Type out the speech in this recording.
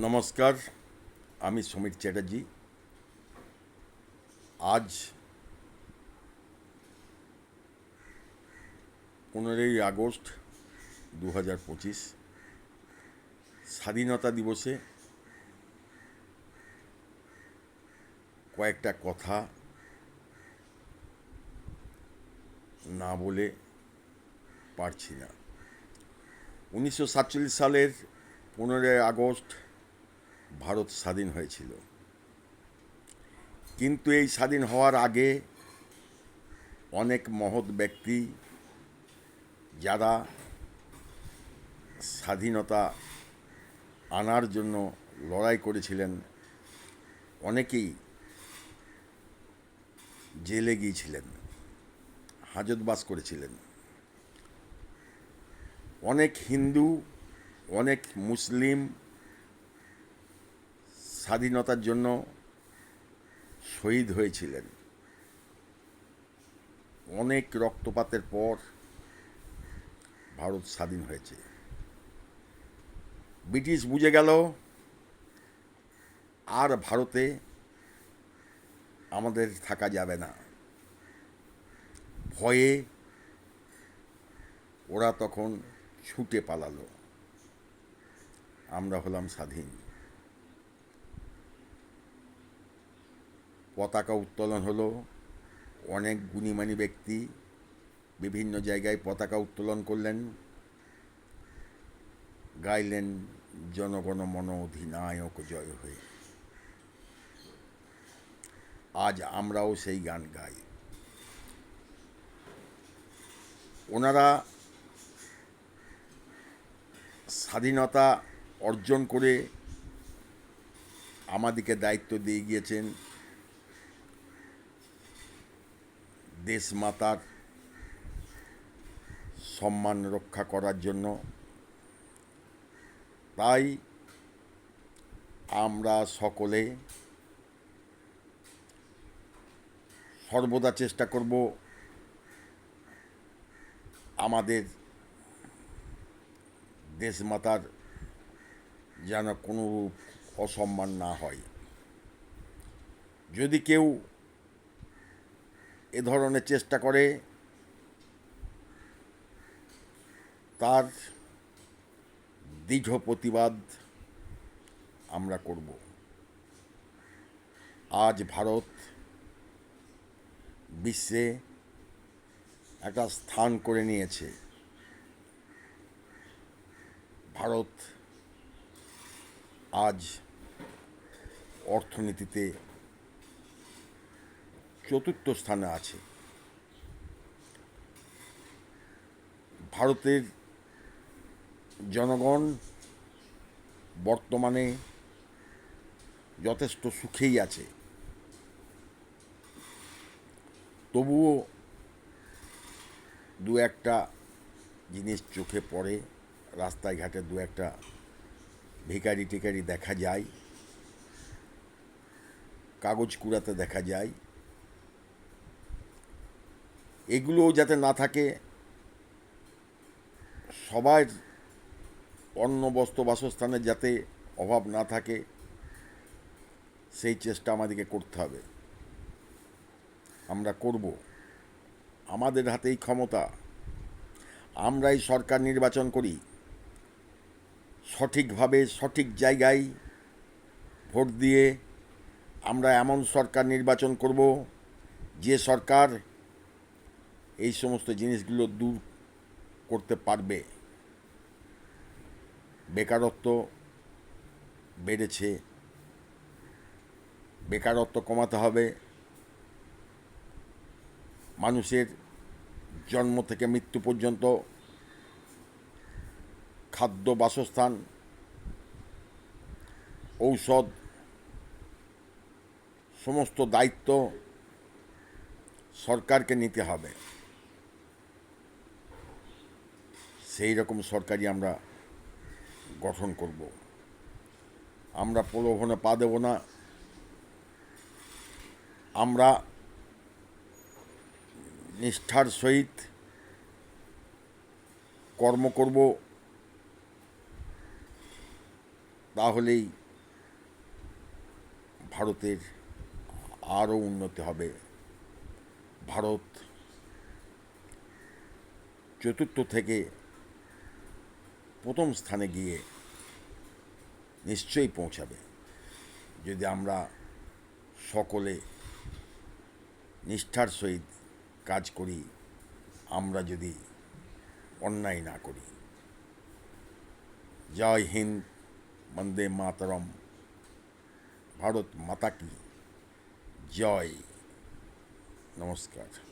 নমস্কার, আমি সমীর চ্যাটার্জি। আজ পনেরোই আগস্ট দু হাজার পঁচিশ, স্বাধীনতা দিবসে কয়েকটা কথা না বলে পারছি না। উনিশশো সাতচল্লিশ সালের পনেরোই আগস্ট ভারত স্বাধীন হয়েছিল। কিন্তু এই স্বাধীন হওয়ার আগে অনেক মহৎ ব্যক্তি যারা স্বাধীনতা আনার জন্য লড়াই করেছিলেন, অনেকেই জেলে গিয়েছিলেন হাজতবাস করেছিলেন। অনেক হিন্দু, অনেক মুসলিম স্বাধীনতার জন্য শহীদ হয়েছিলেন। অনেক রক্তপাতের পর ভারত স্বাধীন হয়েছে। ব্রিটিশ বুঝে গেল, আর ভারতে আমাদের থাকা যাবে না। ভয়ে ওরা তখন ছুটে পালালো। আমরা হলাম স্বাধীন। পতাকা উত্তোলন হলো। অনেক গুণীমানী ব্যক্তি বিভিন্ন জায়গায় পতাকা উত্তোলন করলেন। গাইলেন, জনগণ মন অধিনায়ক, জয় হয়ে। আজ আমরাও সেই গান গাই। ওনারা স্বাধীনতা অর্জন করে আমাদেরকে দায়িত্ব দিয়ে গিয়েছেন। দেশমাতার সম্মান রক্ষা করার জন্য। তাই আমরা সকলে সর্বদা চেষ্টা করব আমাদের দেশমাতার যেন কোনো অসম্মান না হয়। যদি কেউ এ ধরনের চেষ্টা করে। তার দৃঢ় প্রতিবাদ আমরা করব। আজ ভারত বিশ্বে একটা স্থান করে নিয়েছে। ভারত আজ অর্থনীতিতে চতুর্থ স্থানে আছে। ভারতের জনগণ বর্তমানে যথেষ্ট সুখেই আছে। তবুও দু একটা জিনিস চোখে পড়ে রাস্তায় ঘাটে দু একটা ভিকারি টিকারি দেখা যায়, কাগজ কুড়াতে দেখা যায় এগুলোও যাতে না থাকে। সবার অন্ন বস্ত্র বাসস্থানের যাতে অভাব না থাকে, সেই চেষ্টা আমাদেরকে করতে হবে। আমরা করব। আমাদের হাতেই ক্ষমতা। আমরাই সরকার নির্বাচন করি। সঠিকভাবে, সঠিক জায়গায় ভোট দিয়ে আমরা এমন সরকার নির্বাচন করব, যে সরকার এই সমস্ত জিনিসগুলো দূর করতে পারবে। বেকারত্ব বেড়েছে। বেকারত্ব কমাতে হবে। মানুষের জন্ম থেকে মৃত্যু পর্যন্ত খাদ্য বাসস্থান, ঔষধ, সমস্ত দায়িত্ব সরকারকে নিতে হবে। সেই রকম সরকারই আমরা গঠন করব। আমরা প্রলোভনে পা দেব না। আমরা নিষ্ঠার সহিত কর্ম করব। তাহলেই ভারতের আরও উন্নতি হবে। ভারত চতুর্থ থেকে প্রথম স্থানে গিয়ে নিশ্চয়ই পৌঁছাবে। যদি আমরা সকলে নিষ্ঠার সহিত কাজ করি, আমরা যদি অন্যায় না করি। জয় হিন্দ, বন্দে মাতরম। ভারত মাতা কি? জয়। নমস্কার।